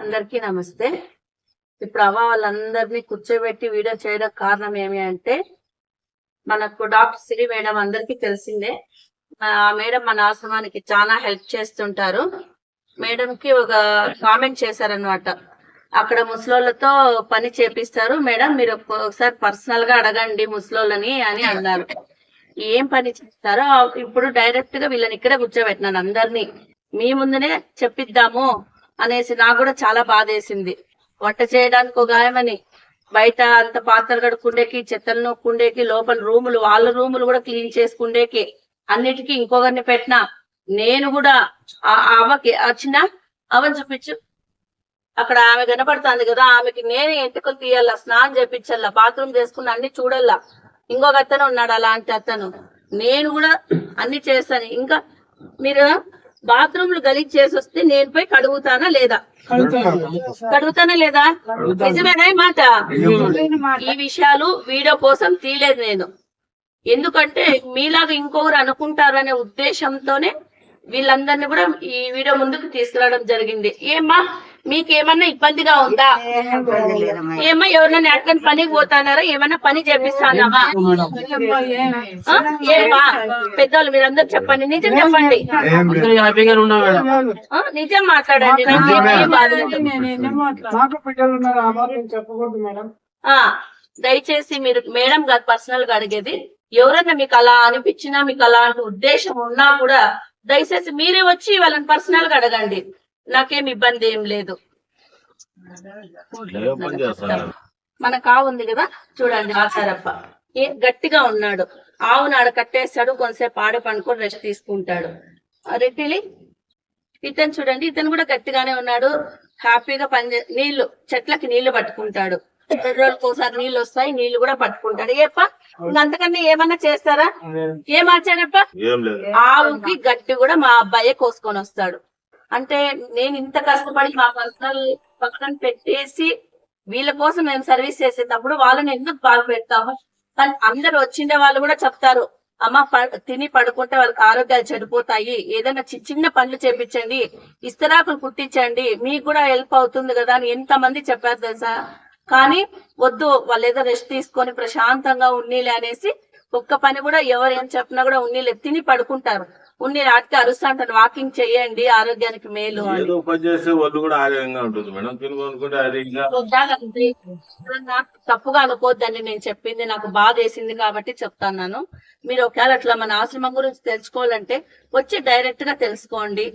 అందరికీ నమస్తే. ఇప్పుడు అవ్వ వాళ్ళందరినీ కూర్చోబెట్టి వీడియో చేయడం కారణం ఏమి అంటే మనకు డాక్టర్ సిరి మేడం అందరికీ తెలిసిందే. ఆ మేడం మన ఆశ్రమానికి చాలా హెల్ప్ చేస్తుంటారు. మేడం కి ఒక కామెంట్ చేశారనమాట అక్కడ ముసలోళ్ళతో పని చేపిస్తారు. మేడం మీరు ఒకసారి పర్సనల్గా అడగండి ముసలోళ్ళని అని అన్నారు. ఏం పని చేస్తారో ఇప్పుడు డైరెక్ట్గా వీళ్ళని ఇక్కడే కూర్చోబెట్టినాను అందరినీ. మీ ముందునే చెప్పిద్దాము. అనేసి నాకు కూడా చాలా బాధేసింది. వంట చేయడానికి ఒక గాయమని బయట అంత పాత్రలు కడుక్కుండేకి చెత్తలు నొక్కుండేకి లోపల రూములు వాళ్ళ రూములు కూడా క్లీన్ చేసుకుండేకి అన్నిటికీ ఇంకొకరిని పెట్టినా నేను కూడా ఆ అవ్వకి వచ్చిన అవని చూపించు. అక్కడ ఆమె కనపడుతుంది కదా ఆమెకి నేను ఎంటుకలు తీయాలా స్నానం చేపించాలా బాత్రూమ్ చేసుకున్న అన్ని చూడాలా. ఇంకొక అతను ఉన్నాడు అలాంటి అతను. నేను కూడా అన్ని చేస్తాను. ఇంకా మీరు బాత్రూమ్లు గలీజ్ చేసి వస్తే నేను పోయి కడుగుతానా లేదా? కడుగుతానా. లేదా? నిజమేనా ఈ మాట. ఈ విషయాలు వీడియో కోసం తీయలేదు నేను. ఎందుకంటే మీలాగా ఇంకొకరు అనుకుంటారనే ఉద్దేశంతోనే వీళ్ళందరినీ కూడా ఈ వీడియో ముందుకు తీసుకురావడం జరిగింది. ఏమ్మా? మీకేమన్నా ఇబ్బందిగా ఉందా? ఏమ్మా ఎవరన్నా ఎక్కడికి పనికి పోతానారా ఏమన్నా పని చేపిస్తానావా? ఆ? ఏమ్మా పెద్దవాళ్ళు మీరందరూ చెప్పండి. నిజం చెప్పండి? నిజం మాట్లాడండి. దయచేసి మీరు మేడం గారు పర్సనల్గా అడిగేది ఎవరైనా మీకు అలా అనిపించినా మీకు అలాంటి ఉద్దేశం ఉన్నా కూడా దయచేసి మీరే వచ్చి వాళ్ళని పర్సనల్గా అడగండి. నాకేం ఇబ్బంది ఏం లేదు. మన కావు ఉంది కదా చూడండి ఆచారప్ప ఏ గట్టిగా ఉన్నాడు. ఆవును ఆడ కట్టేస్తాడు కొంతసేపు ఆడ పండుకొని రెస్ట్ తీసుకుంటాడు. రెట్టిలి ఇతను చూడండి ఇతను కూడా గట్టిగానే ఉన్నాడు. హ్యాపీగా పని చే- నీళ్ళు చెట్లకి నీళ్ళు పట్టుకుంటాడు. రెండు రోజులకు ఒకసారి నీళ్ళు వస్తాయి నీళ్ళు కూడా పట్టుకుంటాడు. ఏప్ప అంతకన్నా ఏమన్నా చేస్తారా? ఏం ఆచారప్ప? ఆవుకి గట్టి కూడా మా అబ్బాయే కోసుకొని వస్తాడు. అంటే నేను ఇంత కష్టపడి మా పర్సనల్ పక్కన పెట్టేసి వీళ్ళ కోసం మేము సర్వీస్ చేసేటప్పుడు వాళ్ళని ఎందుకు బాగా పెడతాము? కానీ అందరు వచ్చిండే వాళ్ళు కూడా చెప్తారు అమ్మ ప- తిని పడుకుంటే వాళ్ళకి ఆరోగ్యాలు చెడిపోతాయి. ఏదైనా చిన్న చిన్న పనులు చేపించండి. ఇస్తరాకులు కుట్టించండి. మీకు కూడా హెల్ప్ అవుతుంది కదా అని ఎంత మంది చెప్పారు తెలుసా? కానీ వద్దు వాళ్ళు ఏదో రెస్ట్ తీసుకొని ప్రశాంతంగా ఉన్నీలే అనేసి ఒక్క పని కూడా ఎవరు ఏం చెప్పినా కూడా ఉన్నీలే తిని పడుకుంటారు. ఉన్ని రాటికి అరుస్తా అంటారు వాకింగ్ చేయండి ఆరోగ్యానికి మేలు ఏదో పని చేస్తే వాళ్ళు కూడా ఆరోగ్యంగా ఉంటుంది మేడం. తినుకోనుకుంటే ఆరోగ్యంగా తప్పుగా అనుకోవద్దండి నేను చెప్పింది నాకు బాధ వేసింది కాబట్టి చెప్తాను మీరు ఒకవేళ అట్లా మన ఆశ్రమం గురించి తెలుసుకోవాలంటే వచ్చి డైరెక్ట్గా తెలుసుకోండి.